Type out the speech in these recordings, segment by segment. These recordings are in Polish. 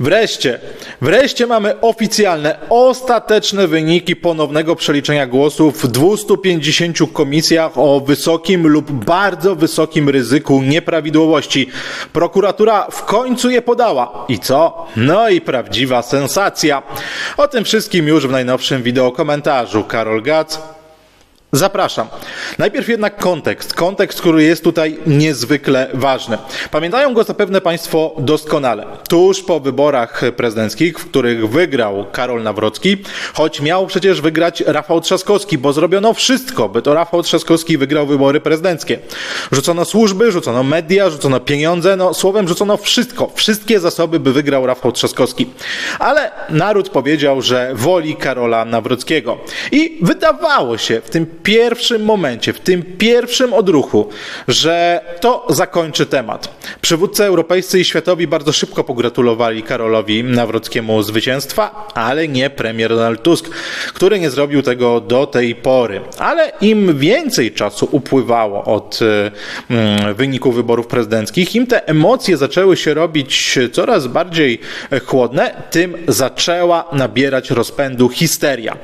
Wreszcie, wreszcie mamy oficjalne, ostateczne wyniki ponownego przeliczenia głosów w 250 komisjach o wysokim lub bardzo wysokim ryzyku nieprawidłowości. Prokuratura w końcu je podała. I co? No i prawdziwa sensacja. O tym wszystkim już w najnowszym wideo komentarzu. Karol Gac, Zapraszam. Najpierw jednak kontekst. Kontekst, który jest tutaj niezwykle ważny. Pamiętają go zapewne Państwo doskonale. Tuż po wyborach prezydenckich, w których wygrał Karol Nawrocki, choć miał przecież wygrać Rafał Trzaskowski, bo zrobiono wszystko, by to Rafał Trzaskowski wygrał wybory prezydenckie. Rzucono służby, rzucono media, rzucono pieniądze, no słowem rzucono wszystko. Wszystkie zasoby, by wygrał Rafał Trzaskowski. Ale naród powiedział, że woli Karola Nawrockiego. I wydawało się w tym pierwszym momencie, w tym pierwszym odruchu, że to zakończy temat. Przywódcy europejscy i światowi bardzo szybko pogratulowali Karolowi Nawrockiemu zwycięstwa, ale nie premier Donald Tusk, który nie zrobił tego do tej pory. Ale im więcej czasu upływało od mm, wyniku wyborów prezydenckich, im te emocje zaczęły się robić coraz bardziej chłodne, tym zaczęła nabierać rozpędu histeria.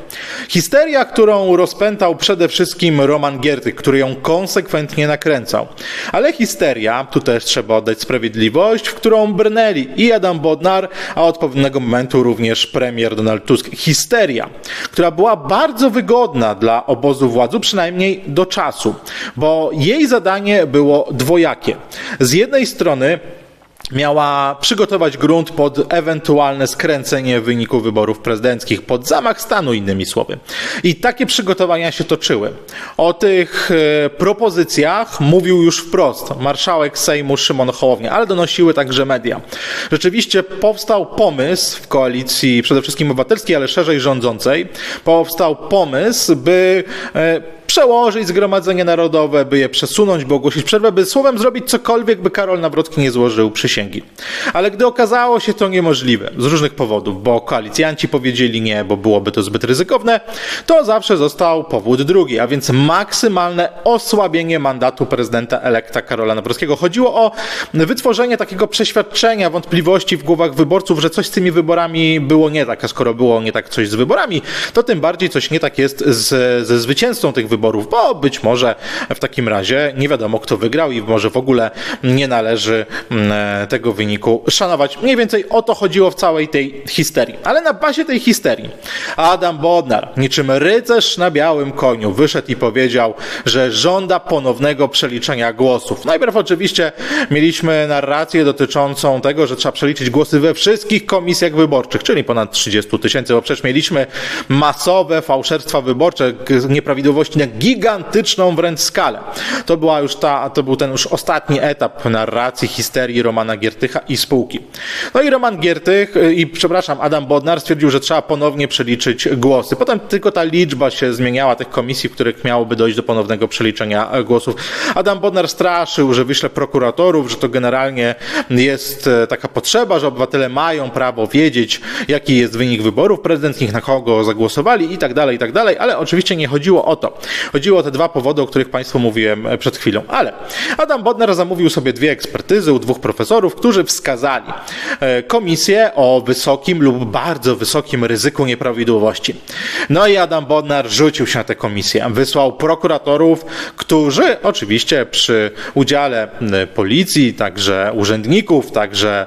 Histeria, którą rozpętał przede przede wszystkim Roman Giertych, który ją konsekwentnie nakręcał. Ale histeria, tu też trzeba oddać sprawiedliwość, w którą brnęli i Adam Bodnar, a od pewnego momentu również premier Donald Tusk. Histeria, która była bardzo wygodna dla obozu władzy, przynajmniej do czasu, bo jej zadanie było dwojakie. Z jednej strony miała przygotować grunt pod ewentualne skręcenie wyniku wyborów prezydenckich, pod zamach stanu, innymi słowy. I takie przygotowania się toczyły. O tych e, propozycjach mówił już wprost marszałek Sejmu Szymon Hołownia, ale donosiły także media. Rzeczywiście powstał pomysł w koalicji przede wszystkim obywatelskiej, ale szerzej rządzącej, powstał pomysł, by e, przełożyć Zgromadzenie Narodowe, by je przesunąć, by ogłosić przerwę, by słowem zrobić cokolwiek, by Karol Nawrocki nie złożył przysięgi. Ale gdy okazało się to niemożliwe z różnych powodów, bo koalicjanci powiedzieli nie, bo byłoby to zbyt ryzykowne, to zawsze został powód drugi, a więc maksymalne osłabienie mandatu prezydenta elekta Karola Nawrockiego. Chodziło o wytworzenie takiego przeświadczenia, wątpliwości w głowach wyborców, że coś z tymi wyborami było nie tak, a skoro było nie tak coś z wyborami, to tym bardziej coś nie tak jest z, ze zwycięzcą tych wyborów wyborów, bo być może w takim razie nie wiadomo, kto wygrał i może w ogóle nie należy mm, e, tego wyniku szanować. Mniej więcej o to chodziło w całej tej histerii. Ale na bazie tej histerii Adam Bodnar, niczym rycerz na białym koniu, wyszedł i powiedział, że żąda ponownego przeliczenia głosów. Najpierw oczywiście mieliśmy narrację dotyczącą tego, że trzeba przeliczyć głosy we wszystkich komisjach wyborczych, czyli ponad 30 tysięcy, bo przecież mieliśmy masowe fałszerstwa wyborcze, nieprawidłowości na gigantyczną wręcz skalę. To była już ta, to był ten już ostatni etap narracji, histerii Romana Giertycha i spółki. No i Roman Giertych y, i przepraszam, Adam Bodnar stwierdził, że trzeba ponownie przeliczyć głosy. Potem tylko ta liczba się zmieniała tych komisji, w których miałoby dojść do ponownego przeliczenia e, głosów. Adam Bodnar straszył, że wyśle prokuratorów, że to generalnie jest e, taka potrzeba, że obywatele mają prawo wiedzieć, jaki jest wynik wyborów prezydenckich, na kogo zagłosowali i tak dalej, i tak dalej, ale oczywiście nie chodziło o to. Chodziło o te dwa powody, o których Państwu mówiłem e, przed chwilą. Ale Adam Bodnar zamówił sobie dwie ekspertyzy u dwóch profesorów, którzy wskazali e, komisję o wysokim lub bardzo wysokim ryzyku nieprawidłowości. No i Adam Bodnar rzucił się na tę komisję. Wysłał prokuratorów, którzy oczywiście przy udziale policji, także urzędników, także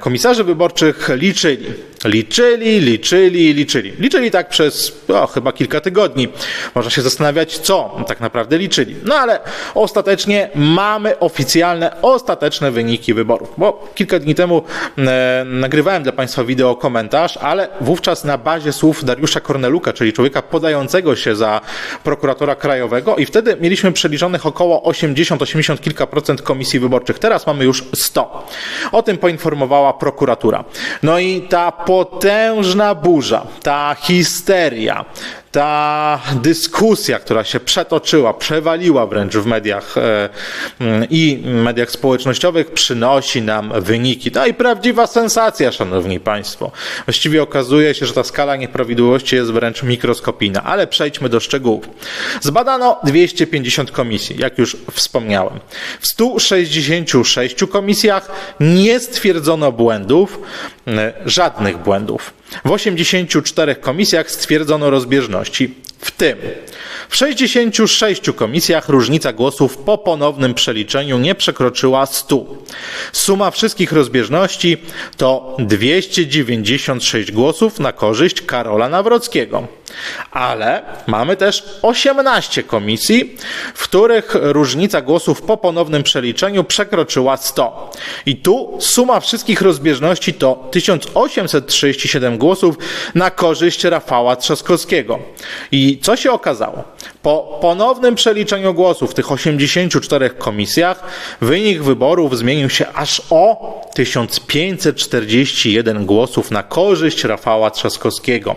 komisarzy wyborczych liczyli. Liczyli, liczyli, liczyli. Liczyli tak przez o, chyba kilka tygodni. Można się zastanawiać, co tak naprawdę liczyli. No ale ostatecznie mamy oficjalne, ostateczne wyniki wyborów. Bo kilka dni temu e, nagrywałem dla Państwa wideo komentarz, ale wówczas na bazie słów Dariusza Korneluka, czyli człowieka podającego się za prokuratora krajowego i wtedy mieliśmy przeliczonych około 80-80 kilka procent komisji wyborczych. Teraz mamy już 100. O tym poinformowała prokuratura. No i ta potężna burza, ta histeria, ta dyskusja, która się przetoczyła, przewaliła wręcz w mediach e, mm, i mediach społecznościowych, przynosi nam wyniki. No i prawdziwa sensacja, szanowni państwo. Właściwie okazuje się, że ta skala nieprawidłowości jest wręcz mikroskopijna, ale przejdźmy do szczegółów. Zbadano 250 komisji, jak już wspomniałem. W 166 komisjach nie stwierdzono błędów, e, żadnych błędów. W 84 komisjach stwierdzono rozbieżności, w tym w 66 komisjach różnica głosów po ponownym przeliczeniu nie przekroczyła 100. Suma wszystkich rozbieżności to 296 głosów na korzyść Karola Nawrockiego. Ale mamy też 18 komisji, w których różnica głosów po ponownym przeliczeniu przekroczyła 100. I tu suma wszystkich rozbieżności to 1837 głosów na korzyść Rafała Trzaskowskiego. I co się okazało? Po ponownym przeliczeniu głosów w tych 84 komisjach wynik wyborów zmienił się aż o 1541 głosów na korzyść Rafała Trzaskowskiego.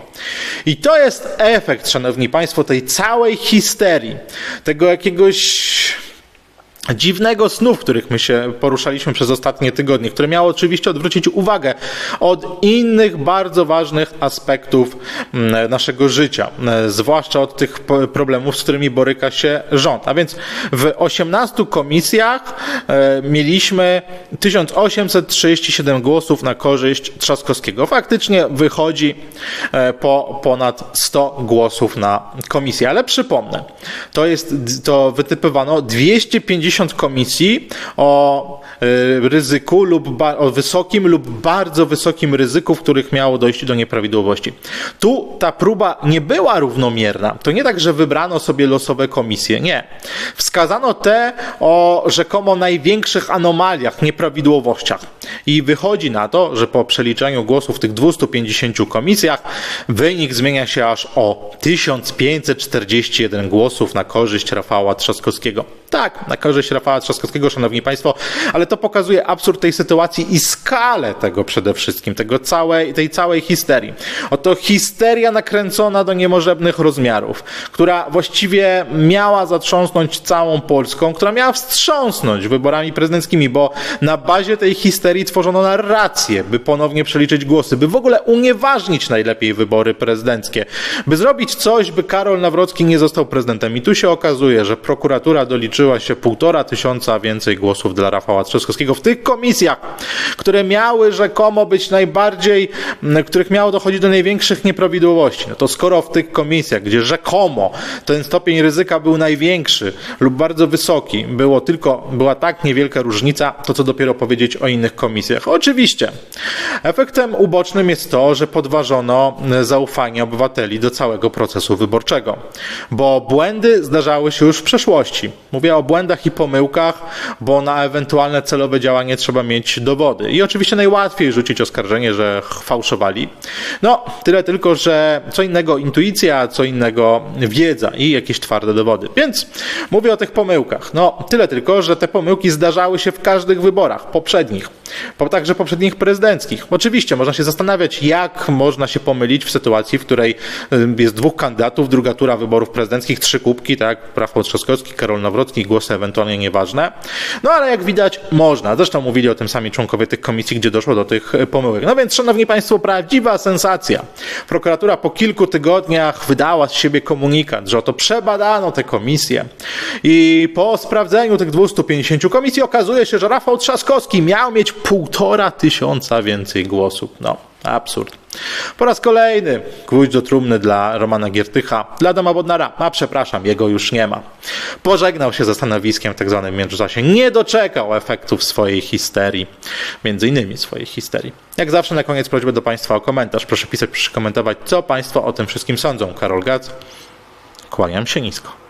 I to jest efekt, szanowni państwo, tej całej histerii, tego jakiegoś dziwnego snu, w których my się poruszaliśmy przez ostatnie tygodnie, które miało oczywiście odwrócić uwagę od innych bardzo ważnych aspektów mm, naszego życia, mm, zwłaszcza od tych problemów, z którymi boryka się rząd. A więc w 18 komisjach e, mieliśmy 1837 głosów na korzyść Trzaskowskiego. Faktycznie wychodzi e, po ponad 100 głosów na komisję, ale przypomnę, to jest, to wytypowano 250 50 komisji o y, ryzyku lub o wysokim lub bardzo wysokim ryzyku, w których miało dojść do nieprawidłowości. Tu ta próba nie była równomierna. To nie tak, że wybrano sobie losowe komisje. Nie. Wskazano te o rzekomo największych anomaliach, nieprawidłowościach. I wychodzi na to, że po przeliczeniu głosów w tych 250 komisjach wynik zmienia się aż o 1541 głosów na korzyść Rafała Trzaskowskiego. Tak, na korzyść Rafała Trzaskowskiego, szanowni państwo, ale to pokazuje absurd tej sytuacji i skalę tego przede wszystkim, tego całej, tej całej histerii. Oto histeria nakręcona do niemożebnych rozmiarów, która właściwie miała zatrząsnąć całą Polską, która miała wstrząsnąć wyborami prezydenckimi, bo na bazie tej histerii tworzono narrację, by ponownie przeliczyć głosy, by w ogóle unieważnić najlepiej wybory prezydenckie, by zrobić coś, by Karol Nawrocki nie został prezydentem. I tu się okazuje, że prokuratura doliczyła się półtora tysiąca więcej głosów dla Rafała Trzaskowskiego w tych komisjach, które miały rzekomo być najbardziej, w których miało dochodzić do największych nieprawidłowości. No to skoro w tych komisjach, gdzie rzekomo ten stopień ryzyka był największy lub bardzo wysoki, było tylko, była tak niewielka różnica, to co dopiero powiedzieć o innych komisjach. Oczywiście. Efektem ubocznym jest to, że podważono zaufanie obywateli do całego procesu wyborczego, bo błędy zdarzały się już w przeszłości. Mówię o błędach i pomyłkach, bo na ewentualne celowe działanie trzeba mieć dowody. I oczywiście najłatwiej rzucić oskarżenie, że fałszowali. No, tyle tylko, że co innego intuicja, co innego wiedza i jakieś twarde dowody. Więc mówię o tych pomyłkach. No, tyle tylko, że te pomyłki zdarzały się w każdych wyborach poprzednich, także poprzednich prezydenckich. Oczywiście można się zastanawiać, jak można się pomylić w sytuacji, w której jest dwóch kandydatów, druga tura wyborów prezydenckich, trzy kubki, tak, Rafał Trzaskowski, Karol Nawrocki, głosy ewentualnie nieważne. No ale jak widać, można. Zresztą mówili o tym sami członkowie tych komisji, gdzie doszło do tych pomyłek. No więc, szanowni państwo, prawdziwa sensacja. Prokuratura po kilku tygodniach wydała z siebie komunikat, że oto przebadano te komisje i po sprawdzeniu tych 250 komisji okazuje się, że Rafał Trzaskowski miał mieć półtora tysiąca więcej głosów. No, absurd. Po raz kolejny gwóźdź do trumny dla Romana Giertycha, dla Doma Bodnara, a przepraszam, jego już nie ma. Pożegnał się ze stanowiskiem w. Tak międzyczasie, nie doczekał efektów swojej histerii, między innymi swojej histerii. Jak zawsze na koniec prośbę do Państwa o komentarz. Proszę pisać, proszę komentować, co Państwo o tym wszystkim sądzą. Karol Gac, kłaniam się nisko.